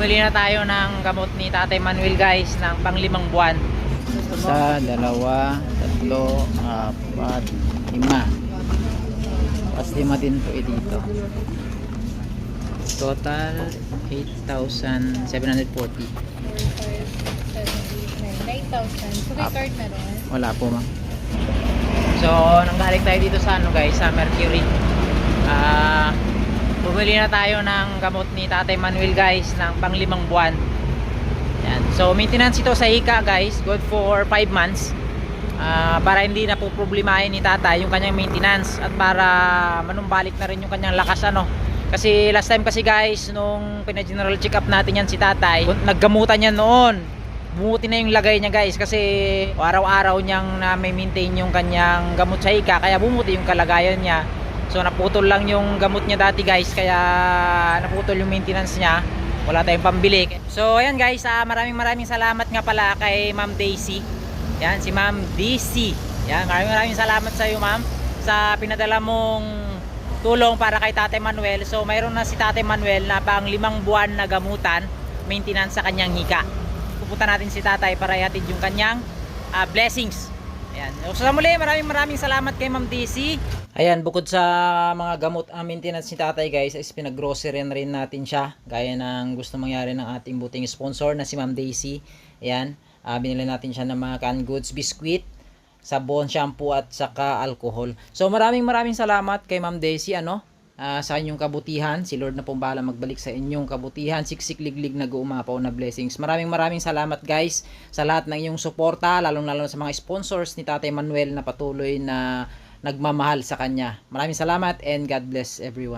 Bumili na tayo ng gamot ni Tatay Manuel guys ng panglimang buwan. Isa, dalawa, tatlo, apat, lima. Tapos lima din po eh dito. Total 8,740. 9,000. So, Up. card na rin. Wala po ma'am. So, nanggaling tayo dito sa ano guys, sa Mercury. Ah, bumili na tayo ng gamot ni Tatay Manuel guys ng panglimang buwan. Yan. So, maintenance ito sa hika guys, good for 5 months. Ah, para hindi na po problemahin ni Tatay yung kanyang maintenance at para manumbalik na rin yung kanyang lakas ano. Kasi last time kasi guys, nung pina-general check up natin yan si Tatay, naggamutan niya noon bumuti na yung lagay niya guys kasi araw-araw niyang na may maintain yung kanyang gamot sa hika kaya bumuti yung kalagayan niya so naputol lang yung gamot niya dati guys. Kaya naputol yung maintenance niya. Wala tayong pambili. So ayan guys. Ah, maraming maraming salamat nga pala kay ma'am Daisy. Yan si ma'am DC yan maraming maraming salamat sa iyo ma'am sa pinadala mong tulong para kay Tate Manuel. So mayroon na si Tate Manuel na pang limang buwan na gamutan maintenance sa kanyang hika. Pupunta natin si tatay para ihatid yung kanyang ah, blessings. Ayan. So sa muli, maraming maraming salamat kay Ma'am DC. Ayan, bukod sa mga gamot ang maintenance ni tatay guys, is pinag-grocery na rin natin siya. Gaya ng gusto mangyari ng ating buting sponsor na si Ma'am Daisy. Ayan, ah, binili natin siya ng mga canned goods, biscuit, sabon, shampoo at saka alcohol. So maraming maraming salamat kay Ma'am Daisy ano ah, sa inyong kabutihan. Si Lord na pong bahala magbalik sa inyong kabutihan. Siksik liglig na guumapaw na blessings. Maraming maraming salamat guys sa lahat ng inyong suporta, lalong lalo sa mga sponsors ni Tatay Manuel na patuloy na nagmamahal sa kanya. Maraming salamat and God bless everyone.